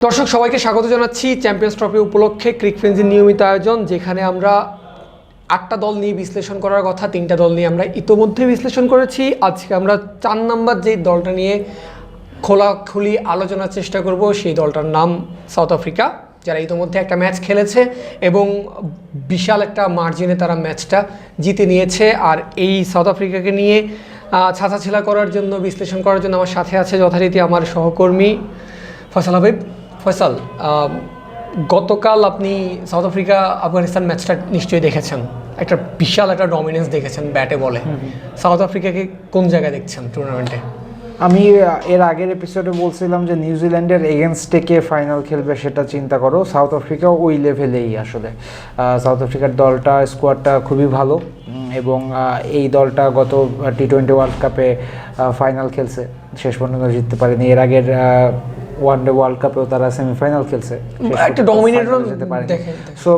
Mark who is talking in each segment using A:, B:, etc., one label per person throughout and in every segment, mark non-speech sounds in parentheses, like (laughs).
A: দর্শক সবাইকে স্বাগত জানাচ্ছি চ্যাম্পিয়ন্স ট্রফি উপলক্ষে ক্রিক ফ্রেন্সির নিয়মিত আয়োজন যেখানে আমরা আটটা দল নিয়ে বিশ্লেষণ করার কথা তিনটা দল নিয়ে আমরা ইতোমধ্যে বিশ্লেষণ করেছি। আজকে আমরা চার নাম্বার যে দলটা নিয়ে খোলাখুলি আলোচনার চেষ্টা করব সেই দলটার নাম সাউথ আফ্রিকা যারা ইতোমধ্যে একটা ম্যাচ খেলেছে এবং বিশাল একটা মার্জিনে তারা ম্যাচটা জিতে নিয়েছে। আর এই সাউথ আফ্রিকাকে নিয়ে আহ, ছাঁচাছিলা করার জন্য বিশ্লেষণ করার জন্য আমার সাথে আছে যথারীতি আমার সহকর্মী ফয়সাল হাবিব ফয়সাল গতকাল আপনি সাউথ আফ্রিকা আফগানিস্তান ম্যাচটা নিশ্চয়ই দেখেছেন। একটা বিশাল একটা ডমিনেন্স দেখেছেন ব্যাটে বলে। সাউথ আফ্রিকাকে কোন জায়গায় দেখছেন টুর্নামেন্টে
B: আমি এর আগের এপিসোডে বলছিলাম যে নিউজিল্যান্ডের এগেনস্টে কে ফাইনাল খেলবে সেটা চিন্তা করো। সাউথ আফ্রিকা ওই লেভেলেই আসলে। সাউথ আফ্রিকার দলটা স্কোয়াডটা খুবই ভালো। এবং এই দলটা গত টি টোয়েন্টি ওয়ার্ল্ড কাপে ফাইনাল খেলছে। শেষ পর্যন্ত জিততে পারেনি। এর আগের ওয়ান ডে ওয়ার্ল্ড কাপেও তারা সেমিফাইনাল খেলছে শেষ
A: একটা
B: পর্যন্ত
A: dominant
B: final এ
A: run
B: যেতে পারেনি
A: দেখে-
B: সো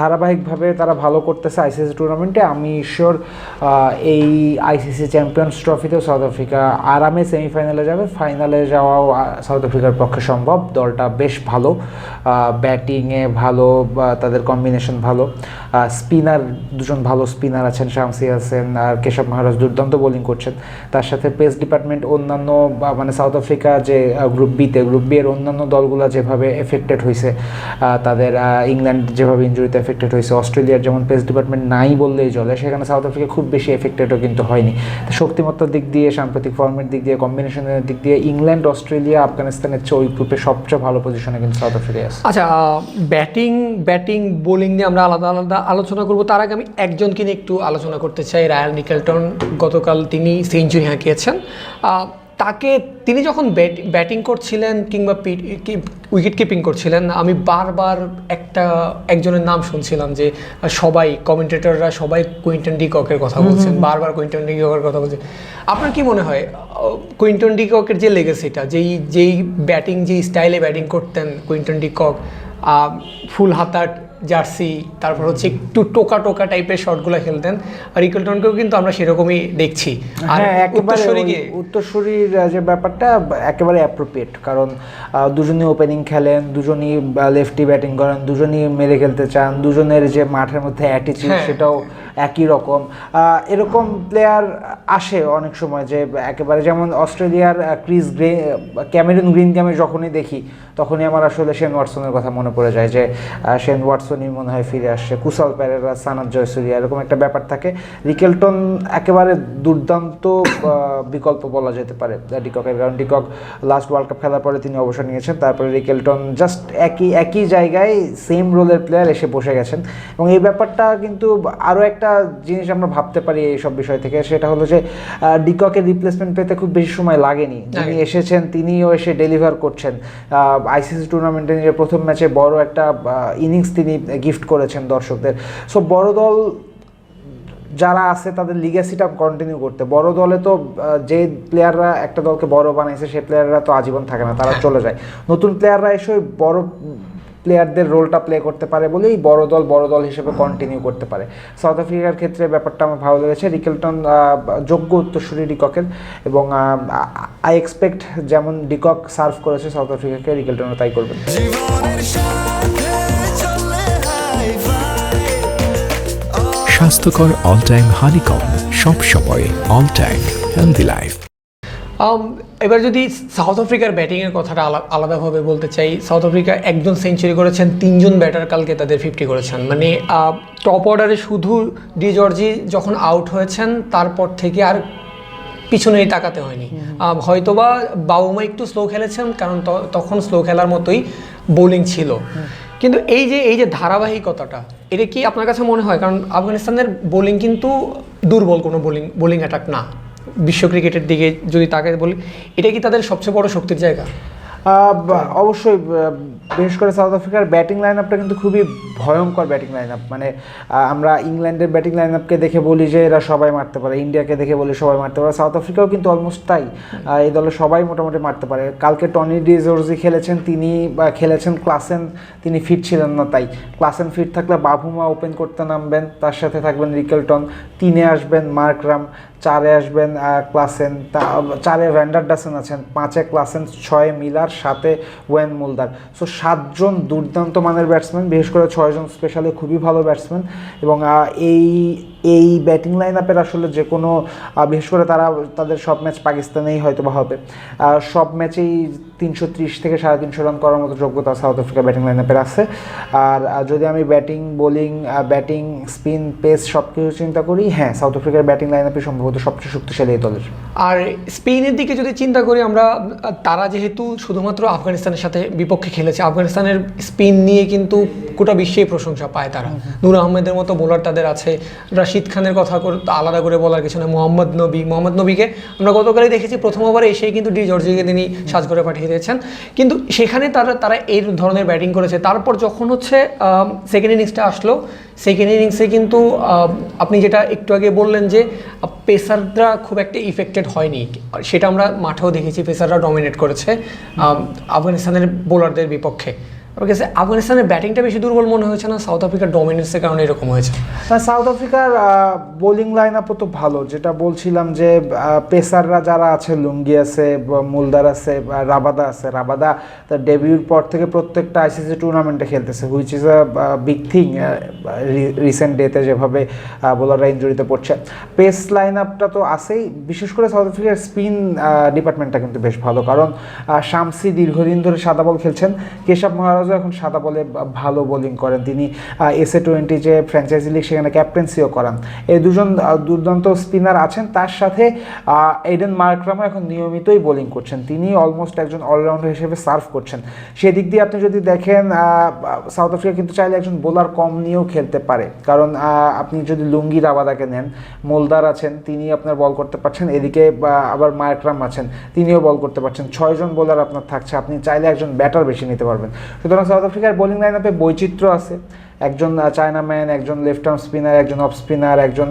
B: ধারাবাহিকভাবে তারা ভালো করতেছে আইসিসি টুর্নামেন্টে আমি শিওর এই আইসিসি চ্যাম্পিয়ন্স ট্রফিতেও সাউথ আফ্রিকা আরামে সেমিফাইনালে যাবে। ফাইনালে যাওয়াও সাউথ আফ্রিকার পক্ষে সম্ভব। দলটা বেশ ভালো ব্যাটিংয়ে ভালো তাদের কম্বিনেশন ভালো। স্পিনার দুজন ভালো স্পিনার আছেন, শামসি হাসেন আর কেশব মহারাজ দুর্দান্ত বোলিং করছেন। তার সাথে পেস ডিপার্টমেন্ট অন্যান্য মানে সাউথ আফ্রিকা যে গ্রুপ বিতে গ্রুপ বি এর অন্যান্য দলগুলো যেভাবে এফেক্টেড হয়েছে তাদের ইংল্যান্ড যেভাবে ইঞ্জুরিতে এফেক্টেড হয়েছে। অস্ট্রেলিয়ার যেমন প্রেস ডিপার্টমেন্ট নাই বললেই চলে, সেখানে সাউথ আফ্রিকা খুব বেশি এফেক্টেডও কিন্তু হয়নি। শক্তিমত্তার দিক দিয়ে, সাম্প্রতিক ফর্মের দিক দিয়ে কম্বিনেশনের দিক দিয়ে ইংল্যান্ড অস্ট্রেলিয়া আফগানিস্তানের চেয়ে ওই গ্রুপে সবচেয়ে ভালো পজিশনে কিন্তু সাউথ আফ্রিকা আছে।
A: আচ্ছা ব্যাটিং ব্যাটিং বোলিং নিয়ে আমরা আলাদা আলাদা আলোচনা করব। তার আগে আমি একজনকে নিয়ে একটু আলোচনা করতে চাই। রায়াল নিকেলটন গতকাল তিনি সেঞ্চুরি হাঁকিয়েছেন। তাকে তিনি যখন ব্যাটিং করছিলেন কিংবা উইকেট কিপিং করছিলেন আমি বারবার একটা একজনের নাম শুনছিলাম যে সবাই কমেন্টেটররা সবাই কুইন্টন ডিককের কথা বলছেন বারবার কুইন্টন ডিককের কথা বলছেন। আপনার কি মনে হয় কুইন্টন ডিককের যে লেগেসিটা যেই যেই ব্যাটিং যেই স্টাইলে ব্যাটিং করতেন কুইন্টন ডিকক ফুল হাতার জার্সি তারপর হচ্ছে একটু টোকা টোকা টাইপের শটগুলো খেলতেন। আর রিকলটনকেও কিন্তু আমরা সেরকমই দেখছি। আর
B: হ্যাঁ একেবারে
A: উত্তরসূরি
B: ওই উত্তরসূরির যে ব্যাপারটা একেবারে অ্যাপ্রোপ্রিয়েট কারণ দুজনই ওপেনিং খেলেন দুজনই লেফটি ব্যাটিং করেন দুজনই মেরে খেলতে চান দুজনের যে মাঠের মধ্যে অ্যাটিচিউড। সেটাও একই রকম। এরকম প্লেয়ার আসে অনেক সময় যে একেবারে যেমন অস্ট্রেলিয়ার ক্রিস গ্রে ক্যামেরুন গ্রিন গেমে যখনই দেখি তখনই আমার আসলে শেন ওয়াটসনের কথা মনে পড়ে যায় যে শেন ওয়াটসনই মনে হয় ফিরে আসছে। কুশল প্যারেরা সানাত জয়সুরিয়া এরকম একটা ব্যাপার থাকে। রিকেলটন একেবারে দুর্দান্ত বিকল্প বলা যেতে পারে ডিককের কারণ ডিকক লাস্ট ওয়ার্ল্ড কাপ খেলার পরে তিনি অবসর নিয়েছেন তারপরে রিকেলটন জাস্ট একই একই জায়গায় সেম রোলের প্লেয়ার এসে বসে গেছেন। এবং এই ব্যাপারটা কিন্তু আরও একটা জিনিস আমরা ভাবতে পারি এই সব বিষয় থেকে সেটা হলো যে আহ, ডিককের রিপ্লেসমেন্ট পেতে খুব বেশি সময় লাগেনি। যিনি এসেছেন তিনিও এসে ডেলিভার করছেন। আইসিসি টুর্নামেন্টে নিজের প্রথম ম্যাচে বড় একটা ইনিংস তিনি গিফট করেছেন দর্শকদের। সো বড় দল যারা আছে, তাদের লিগাসিটা কন্টিনিউ করতে। বড় দলে তো যে প্লেয়াররা একটা দলকে বড় বানাইছে সেই প্লেয়াররা তো আজীবন থাকে না, তারা চলে যায়। নতুন প্লেয়াররা এসে বড় প্লেয়ারদের রোলটা প্লে করতে পারে বলেই বড় দল বড় দল হিসেবে কন্টিনিউ করতে পারে। সাউথ আফ্রিকার ক্ষেত্রে ব্যাপারটা আমার ভালো লেগেছে। রিকেলটন যোগ্য উত্তরসূরি ডিককের এবং আই এক্সপেক্ট যেমন ডিকক সার্ভ করেছে সাউথ আফ্রিকাকে রিকেলটনও তাই করবেন।
C: স্বাস্থ্যকর অল টাইম হানিকম সব সময় অল টাইম হেলদি লাইফ
A: এবার যদি সাউথ আফ্রিকার ব্যাটিংয়ের কথাটা আলা- আলাদাভাবে বলতে চাই সাউথ আফ্রিকা একজন সেঞ্চুরি করেছেন তিনজন ব্যাটার কালকে তাদের ফিফটি করেছেন। মানে টপ অর্ডারে শুধু ডি জর্জি যখন আউট হয়েছেন তারপর থেকে আর পিছনেই তাকাতে হয়নি। হয়তোবা বাবুমা একটু স্লো খেলেছেন কারণ ত- তখন স্লো খেলার মতোই বোলিং ছিল। কিন্তু এই যে এই যে ধারাবাহিকতাটা এটা কি আপনার কাছে মনে হয়? কারণ আফগানিস্তানের বোলিং কিন্তু দুর্বল কোনো বোলিং বোলিং অ্যাটাক না। বিশ্ব ক্রিকেটের দিকে যদি তাকে বলি, এটা কি তাদের সবচেয়ে বড় শক্তির জায়গা?
B: অবশ্যই বিশেষ করে সাউথ আফ্রিকার ব্যাটিং লাইন আপটা কিন্তু খুবই ভয়ঙ্কর ব্যাটিং লাইন আপ মানে আমরা ইংল্যান্ডের ব্যাটিং লাইন আপকে দেখে বলি যে এরা সবাই মারতে পারে, ইন্ডিয়াকে দেখে বলি সবাই মারতে পারে, সাউথ আফ্রিকাও কিন্তু অলমোস্ট তাই। এই দলে সবাই মোটামুটি মারতে পারে। কালকে টনি ডি জর্জি খেলেছেন, তিনি, বা, খেলেছেন ক্লাসেন, তিনি ফিট ছিলেন না তাই। ক্লাসেন ফিট থাকলে বাবুমা ওপেন করতে নামবেন, তার সাথে থাকবেন রিকেলটন, তিনে আসবেন মার্করাম চারে আসবেন ক্লাসেন চারে ভ্যান্ডারডাসেন আছেন, পাঁচে ক্লাসেন, ছয়ে মিলার সাথে ওয়েন মুলদার। সো সাতজন দুর্দান্ত মানের ব্যাটসম্যান বিশেষ করে ছয়জন স্পেশালি খুবই ভালো ব্যাটসম্যান এবং এই এই ব্যাটিং লাইন আপের আসলে যে কোনো বিশেষ করে তারা তাদের সব ম্যাচ পাকিস্তানেই হয়তো বা হবে সব ম্যাচেই তিনশো ত্রিশ থেকে সাড়ে তিনশো রান করার মতো যোগ্যতা সাউথ আফ্রিকা ব্যাটিং লাইন আপের আছে। আর যদি আমি batting bowling batting spin pace সব কিছু চিন্তা করি হ্যাঁ সাউথ আফ্রিকার ব্যাটিং লাইন আপই সম্ভবত সবচেয়ে শক্তিশালী এই দলের।
A: আর স্পেনের দিকে যদি চিন্তা করি আমরা, তারা যেহেতু শুধুমাত্র আফগানিস্তানের সাথে বিপক্ষে খেলেছে, আফগানিস্তানের স্পিন নিয়ে কিন্তু গোটা বিশ্বেই প্রশংসা পায় তারা। নূর আহমেদের মতো বোলার তাদের আছে। রাশিদ খানের কথা আলাদা করে বলার কিছু না। মোহাম্মদ নবী, মোহাম্মদ নবীকে আমরা গতকালই দেখেছি, প্রথম ওভারে এসেই কিন্তু ডি জর্জিকে তিনি সাজঘরে পাঠিয়ে দিয়েছেন। কিন্তু সেখানে তারা তারা এই ধরনের ব্যাটিং করেছে। তারপর যখন হচ্ছে সেকেন্ড ইনিংসটা আসলো সেকেন্ড ইনিংসে কিন্তু আপনি যেটা একটু আগে বললেন যে পেসাররা খুব একটা ইফেক্টেড হয়নি। সেটা আমরা মাঠেও দেখেছি, পেসাররা ডমিনেট করেছে আফগানিস্তানের বোলারদের বিপক্ষে। আমার কাছে আফগানিস্তানের ব্যাটিংটা বেশি দুর্বল মনে হয়েছে না? সাউথ আফ্রিকার ডমিনেন্সের কারণে এরকম হয়েছে?
B: না সাউথ আফ্রিকার বোলিং লাইন আপও তো ভালো। যেটা বলছিলাম যে পেসাররা যারা আছে, লুঙ্গি আছে মুলদার আছে রাবাদা আছে, রাবাদা তার ডেবিউর পর থেকে প্রত্যেকটা আইসিসি টুর্নামেন্টে খেলতেছে which is a big thing recent ডেতে যেভাবে বোলাররা ইঞ্জুরিতে পড়ছে। পেস লাইন আপটা তো আছেই, বিশেষ করে সাউথ আফ্রিকার স্পিন ডিপার্টমেন্টটা কিন্তু বেশ ভালো। কারণ শামসি দীর্ঘদিন ধরে সাদা বল খেলছেন। কেশব মহারাজও এখন সাদা বলে ভালো বোলিং করেন। তিনি এস এ টোয়েন্টি যে ফ্র্যাঞ্চাইজি লিগ সেখানে ক্যাপ্টেন্সিও করান। এই দুজন দুর্দান্ত স্পিনার আছেন। তার সাথে এডেন মার্করামও এখন নিয়মিতই বোলিং করছেন। তিনি অলমোস্ট একজন অলরাউন্ডার হিসেবে সার্ভ করছেন। সেদিক দিয়ে আপনি যদি দেখেন সাউথ আফ্রিকা কিন্তু চাইলে একজন বোলার কম নিয়েও খেলতে পারে। কারণ আপনি যদি লুঙ্গি রাবাদাকে নেন মোলদার আছেন, তিনি আপনার বল করতে পারছেন। এদিকে আবার মার্করাম আছেন, তিনিও বল করতে পারছেন। ছয়জন বোলার আপনার থাকছে। আপনি চাইলে একজন ব্যাটার বেশি নিতে পারবেন। সুতরাং সাউথ আফ্রিকার বোলিং লাইন আপে বৈচিত্র্য আছে। একজন চায়নাম্যান একজন লেফট আর্ম স্পিনার একজন অফ স্পিনার একজন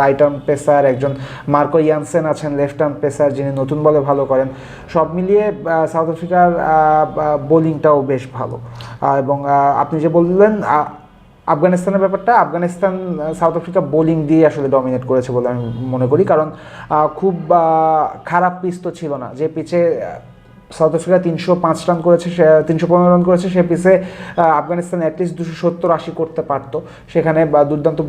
B: রাইট আর্ম পেসার একজন মার্কো ইয়ানসেন আছেন লেফট আর্ম পেসার যিনি নতুন বলে ভালো করেন। সব মিলিয়ে সাউথ আফ্রিকার বোলিংটাও বেশ ভালো। এবং আপনি যে বললেন আফগানিস্তানের ব্যাপারটা, আফগানিস্তান সাউথ আফ্রিকা বোলিং দিয়ে আসলে ডমিনেট করেছে বলে আমি মনে করি। কারণ খুব খারাপ পিচ তো ছিল না। যে পিচে সাউথ আফ্রিকা তিনশো পাঁচ রান করেছে, সে, তিনশো পনেরো রান করেছে, সে পিচে আফগানিস্তান অ্যাটলিস্ট দুশো সত্তর আশি করতে পারতো। সেখানে, বা, দুর্দান্ত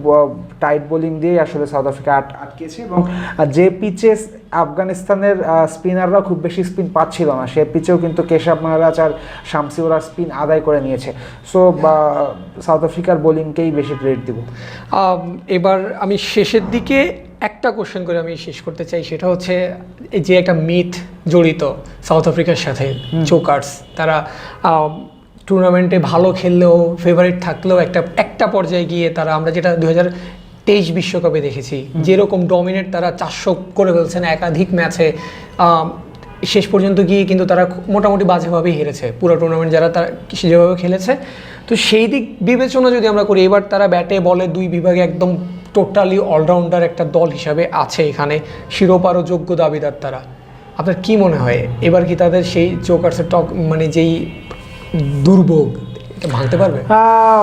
B: টাইট বোলিং দিয়েই আসলে সাউথ আফ্রিকা আট, আটকেছে এবং যে পিচে আফগানিস্তানের স্পিনাররা খুব বেশি স্পিন পাচ্ছিল না, সে পিচেও কিন্তু কেশব মহারাজ আর শামসি ওরা স্পিন আদায় করে নিয়েছে। সো সাউথ আফ্রিকার বোলিংকেই বেশি ক্রেডিট দিব।
A: এবার আমি শেষের দিকে একটা কোশ্চেন করে আমি শেষ করতে চাই, সেটা হচ্ছে যে একটা মিথ জড়িত সাউথ আফ্রিকার সাথে চোকার্স। তারা টুর্নামেন্টে ভালো খেললেও ফেভারিট থাকলেও একটা একটা পর্যায়ে গিয়ে তারা আমরা যেটা দু হাজার তেইশ বিশ্বকাপে দেখেছি যেরকম ডমিনেট তারা চারশো করে ফেলছেন একাধিক ম্যাচে শেষ পর্যন্ত গিয়ে কিন্তু তারা মোটামুটি বাজেভাবেই হেরেছে পুরো টুর্নামেন্ট যারা তারা যেভাবে খেলেছে। তো সেই দিক বিবেচনা যদি আমরা করি এবার তারা ব্যাটে বলে দুই বিভাগে একদম টোটালি অলরাউন্ডার একটা দল হিসাবে আছে এখানে শিরোপারও যোগ্য দাবিদার তারা। আপনার কি মনে হয়? এবার কি তাদের সেই চোকার্সের টক মানে যেই দুর্ভোগ এটা ভাঙতে পারবে?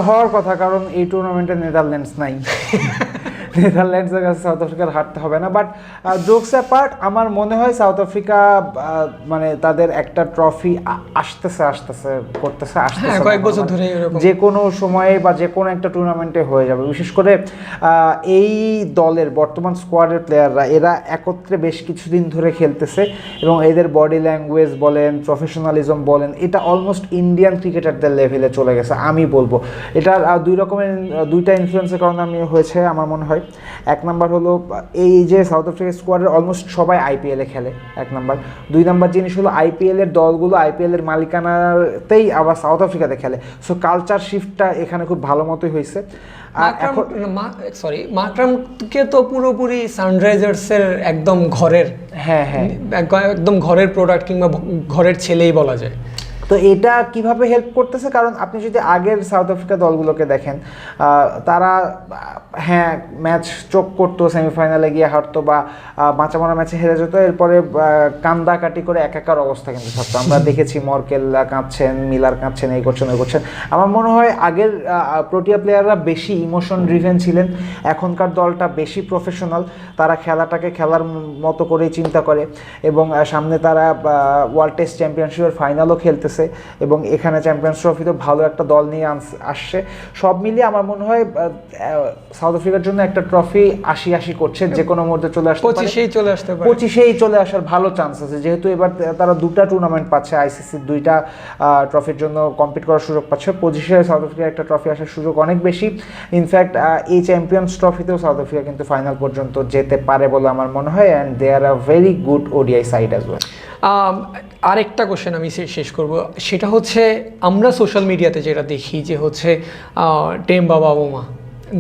B: হওয়ার কথা কারণ এই টুর্নামেন্টে নেদারল্যান্ডস নাই। (laughs) নেদারল্যান্ডসের কাছে সাউথ আফ্রিকার হারতে হবে না। বাট জোকস অ্যাপার্ট আমার মনে হয় সাউথ আফ্রিকা মানে তাদের একটা ট্রফি আসতেছে আসতেছে করতেছে আসতেছে
A: হ্যাঁ, কয়েক বছর ধরে
B: যে কোনো সময়ে বা যে কোনো একটা টুর্নামেন্টে হয়ে যাবে। বিশেষ করে এই দলের বর্তমান স্কোয়াডের প্লেয়াররা এরা একত্রে বেশ কিছুদিন ধরে খেলতেছে এবং এদের বডি ল্যাঙ্গুয়েজ বলেন প্রফেশনালিজম বলেন এটা অলমোস্ট ইন্ডিয়ান ক্রিকেটারদের লেভেলে চলে গেছে আমি বলব। এটার দুই রকমের দুইটা ইনফ্লুয়েন্সের কারণে আমি হয়েছে আমার মনে হয়। এক নাম্বার হলো এই যে সাউথ আফ্রিকা স্কোয়াডের অলমোস্ট সবাই আইপিএলে খেলে এক নাম্বার। দুই নাম্বার জিনিস হলো আইপিএলের দলগুলো আইপিএলের মালিকানাতেই আবার সাউথ আফ্রিকাতে খেলে। সো কালচার শিফটটা এখানে খুব ভালো মতোই হয়েছে। আর এখন
A: সরি মাকরামকে তো পুরোপুরি সানরাইজার্সের একদম ঘরের
B: হ্যাঁ হ্যাঁ।
A: এক- একদম ঘরের প্রোডাক্ট কিংবা ঘরের ছেলেই বলা যায়।
B: তো এটা কীভাবে হেল্প করতেছে? কারণ আপনি যদি আগের সাউথ আফ্রিকা দলগুলোকে দেখেন তারা হ্যাঁ ম্যাচ চোখ করতো সেমিফাইনালে গিয়ে হারতো বা বাঁচামরা ম্যাচে হেরে যেত। এরপরে আহ, কান্দাকাটি করে একাকার অবস্থা কিন্তু থাকতো আমরা দেখেছি মরকেল্লা কাঁদছেন মিলার কাঁদছেন এই করছেন ওই করছেন। আমার মনে হয় আগের প্রোটিয়া প্লেয়াররা বেশি ইমোশন ড্রিভেন ছিলেন। এখনকার দলটা বেশি প্রফেশনাল তারা খেলাটাকে খেলার মতো করেই চিন্তা করে। এবং সামনে তারা ওয়ার্ল্ড টেস্ট চ্যাম্পিয়নশিপের ফাইনালও খেলতেছে। এবং এখানে চ্যাম্পিয়ন্স ট্রফিতে ভালো একটা দল নিয়ে আসছে। সব মিলিয়ে আমার মনে হয় সাউথ আফ্রিকার জন্য একটা ট্রফি আশি আশি করছে যে কোনো মুহূর্তে চলে আসতে
A: পঁচিশেই চলে আসতে পারে।
B: পঁচিশেই চলে আসার ভালো চান্স আছে। যেহেতু এবার তারা দুটা টুর্নামেন্ট পাচ্ছে আইসিসির দুইটা ট্রফির জন্য কম্পিট করার সুযোগ পাচ্ছে। পঁচিশে সাউথ আফ্রিকার একটা ট্রফি আসার সুযোগ অনেক বেশি। ইনফ্যাক্ট এই চ্যাম্পিয়ন্স ট্রফিতেও সাউথ আফ্রিকা কিন্তু ফাইনাল পর্যন্ত যেতে পারে বলে আমার মনে হয় and they are a very good ODI side as well
A: আরেকটা কোশ্চেন আমি শেষ করব। সেটা হচ্ছে আমরা সোশ্যাল মিডিয়াতে যেটা দেখি যে হচ্ছে আহ, টেম্বা বাবুমা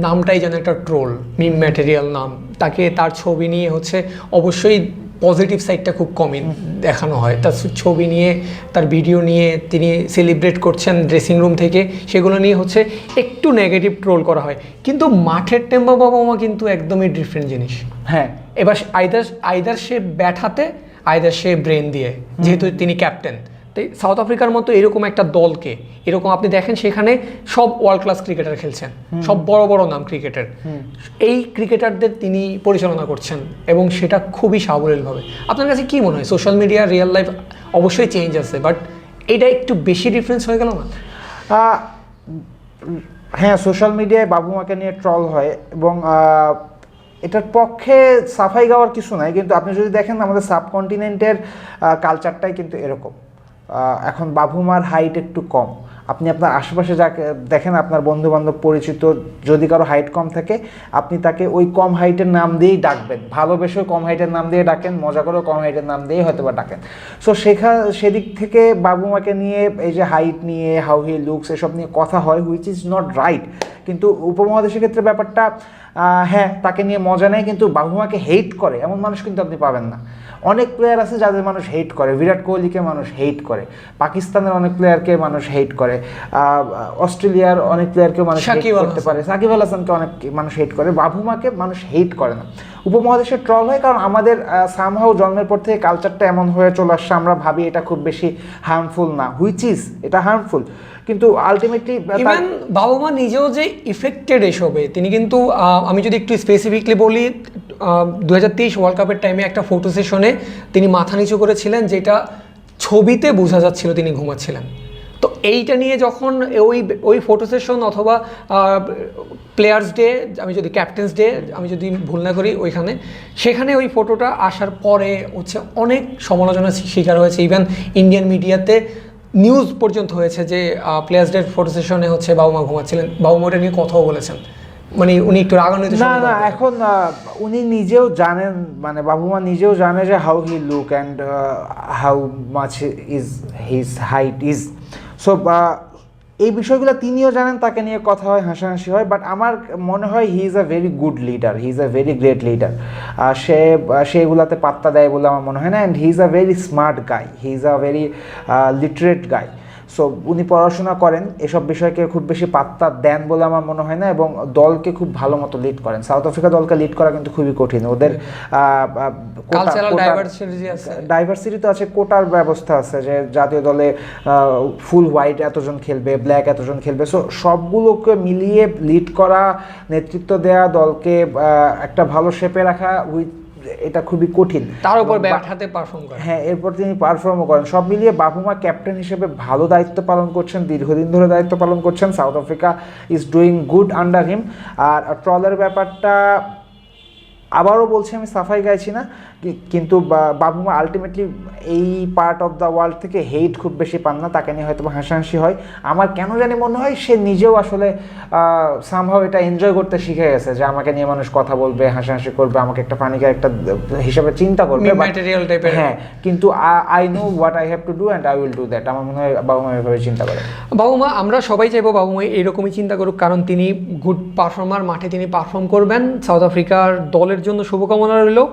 A: নামটাই যেন একটা ট্রোল মিম ম্যাটেরিয়াল নাম। তাকে তার ছবি নিয়ে হচ্ছে অবশ্যই পজিটিভ সাইডটা খুব কমই দেখানো হয়। তার ছবি নিয়ে তার ভিডিও নিয়ে তিনি সেলিব্রেট করছেন ড্রেসিং রুম থেকে। সেগুলো নিয়ে হচ্ছে একটু নেগেটিভ ট্রোল করা হয়। কিন্তু মাঠের টেম্বা বাবা মা কিন্তু একদমই ডিফারেন্ট জিনিস।
B: হ্যাঁ।
A: এবার আইদার আইদার সে ব্যাট হাতে আইদার সে ব্রেন দিয়ে যেহেতু তিনি ক্যাপ্টেন তাই সাউথ আফ্রিকার মতো এরকম একটা দলকে এরকম আপনি দেখেন সেখানে সব ওয়ার্ল্ড ক্লাস ক্রিকেটার খেলছেন সব বড় বড় নাম ক্রিকেটের এই ক্রিকেটারদের তিনি পরিচালনা করছেন এবং সেটা খুবই সাবলীলভাবে। আপনার কাছে কি মনে হয়? সোশ্যাল মিডিয়া রিয়েল লাইফ অবশ্যই চেঞ্জ আছে বাট এটা একটু বেশি ডিফারেন্স হয়ে গেল না?
B: হ্যাঁ সোশ্যাল মিডিয়ায় বাবু মাকে নিয়ে ট্রল হয় এবং এটার পক্ষে সাফাই গাওয়ার কিছু নাই, কিন্তু আপনি যদি দেখেন আমাদের সাবকন্টিনেন্টের কালচারটাই কিন্তু এরকম। এখন বাবুমার হাইট একটু কম। আপনি আপনার আশেপাশে যাকে দেখেন, আপনার বন্ধু বান্ধব পরিচিত, যদি কারও হাইট কম থাকে, আপনি তাকে ওই কম হাইটের নাম দিয়েই ডাকবেন। ভালোবেসেও কম হাইটের নাম দিয়ে ডাকেন, মজা করেও কম হাইটের নাম দিয়েই হয়তো বা ডাকেন। সো সেখা, সেদিক থেকে বাবুমাকে নিয়ে, এই যে হাইট নিয়ে হাউ হি লুকস এসব নিয়ে কথা হয় হুইচ ইজ নট রাইট কিন্তু উপমহাদেশের ক্ষেত্রে ব্যাপারটা হ্যাঁ তাকে নিয়ে মজা নেয় কিন্তু বাবুমাকে হেট করে। এমন মানুষ কিন্তু আপনি পাবেন না। অনেক প্লেয়ার আছে যাদের মানুষ হেট করে। বিরাট কোহলিকে মানুষ হেট করে। পাকিস্তানের অনেক প্লেয়ারকে মানুষ হেট করে। অস্ট্রেলিয়ার অনেক প্লেয়ারকে মানুষ হেট করতে পারে। সাকিব আল হাসানকে অনেক মানুষ হেট করে। বাবু বাবুমাকে মানুষ হেট করে না। উপমহাদেশে ট্রল হয় কারণ আমাদের সামহাও জন্মের পর থেকে কালচারটা এমন হয়ে চলে আসছে। আমরা ভাবি এটা খুব বেশি হার্মফুল না। হুইচ ইজ এটা হার্মফুল কিন্তু আলটিমেটলি
A: ইভেন বাবা মা নিজেও যে ইফেক্টেড এসবে, তিনি কিন্তু আমি যদি একটু স্পেসিফিকলি বলি দু হাজার তেইশ ওয়ার্ল্ড কাপের টাইমে একটা ফটো সেশনে তিনি মাথা নিচু করেছিলেন, যেটা ছবিতে বোঝা যাচ্ছিল তিনি ঘুমাচ্ছিলেন। তো এইটা নিয়ে যখন ওই ওই ফটো সেশন অথবা প্লেয়ার্স ডে আমি যদি ক্যাপ্টেন্স ডে আমি যদি ভুল না করি ওইখানে, সেখানে ওই ফটোটা আসার পরে হচ্ছে অনেক সমালোচনার শিকার হয়েছে। ইভেন ইন্ডিয়ান মিডিয়াতে নিউজ পর্যন্ত হয়েছে যে প্লেয়ার্স ডে ফটো সেশনে হচ্ছে বাবা মা ঘুমাচ্ছিলেন। বাবা মা ওটা নিয়ে কথাও বলেছেন। মানে উনি একটু রাগ
B: না না এখন উনি নিজেও জানেন মানে বাবু মা নিজেও জানে যে how he look and how much is his height is so এই বিষয়গুলো তিনিও জানেন, তাকে নিয়ে কথা হয়, হাসাহাসি হয় বাট আমার মনে হয় he is a very good leader he is a very great leader সে সে এগুলাতে পাত্তা দেয় বলে আমার মনে হয় না and he is a very smart guy he is a very literate guy so উনি পড়াশোনা করেন এসব বিষয়কে খুব বেশি পাত্তা দেন বলে আমার মনে হয় না এবং দলকে খুব ভালো মতো লিড করেন। সাউথ আফ্রিকা দলকে লিড করা কিন্তু খুবই কঠিন। ওদের। ডাইভার্সিটি তো আছে কোটার ব্যবস্থা আছে যে জাতীয় দলে ফুল হোয়াইট এতজন খেলবে ব্ল্যাক এতজন খেলবে। সো সবগুলোকে মিলিয়ে লিড করা নেতৃত্ব দেয়া দলকে একটা ভালো শেপে রাখা উইথ এটা খুবই কঠিন।
A: তার উপর ব্যাট হাতে পারফর্ম করেন।
B: হ্যাঁ এরপর তিনি পারফর্মও করেন। সব মিলিয়ে বাফুমা ক্যাপ্টেন হিসেবে ভালো দায়িত্ব পালন করছেন দীর্ঘদিন ধরে দায়িত্ব পালন করছেন। South Africa is doing good under him আর ট্রলের ব্যাপারটা আবারও বলছি আমি সাফাই গাইছি না। কিন্তু বা- বাবুমা আলটিমেটলি এই পার্ট অফ দ্য ওয়ার্ল্ড থেকে হেট খুব বেশি পান না তাকে নিয়ে হয়তো হাসাহাসি হয়। আমার কেন জানি মনে হয় সে নিজেও আসলে সামহাও এটা এনজয় করতে শিখে গেছে যে আমাকে নিয়ে মানুষ কথা বলবে হাসাহাসি করবে আমাকে একটা ফানি একটা হিসাবে চিন্তা করবে। হ্যাঁ কিন্তু I know what I have to do and I will do that আমার মনে হয় বাবা মা এভাবে চিন্তা করে।
A: বাবু মা আমরা সবাই চাইব বাবু মা এরকমই চিন্তা করুক কারণ তিনি গুড পারফর্মার মাঠে তিনি পারফর্ম করবেন। সাউথ আফ্রিকার দলের জন্য শুভকামনা রইল।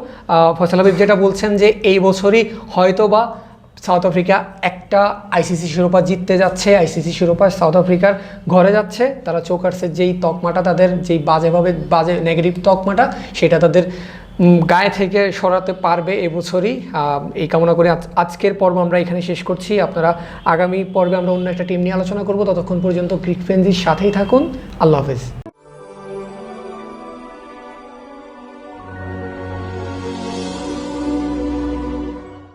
A: ফয়সাল হাবিব যেটা বলছেন যে এই বছরই হয়তো বা সাউথ আফ্রিকা একটা আইসিসি শিরোপা জিততে যাচ্ছে, আইসিসি শিরোপা সাউথ আফ্রিকার ঘরে যাচ্ছে। তারা চোকার্সের যেই তকমাটা, তাদের যেই বাজেভাবে বাজে নেগেটিভ তকমাটা, সেটা তাদের গায়ে থেকে সরাতে পারবে এবছরই এই কামনা করে আজ- আজকের পর্ব আমরা এখানে শেষ করছি। আপনারা আগামী পর্বে আমরা অন্য একটা টিম নিয়ে আলোচনা করব। ততক্ষণ পর্যন্ত ক্রিক ফ্রেন্সির সাথেই থাকুন। আল্লাহ হাফেজ।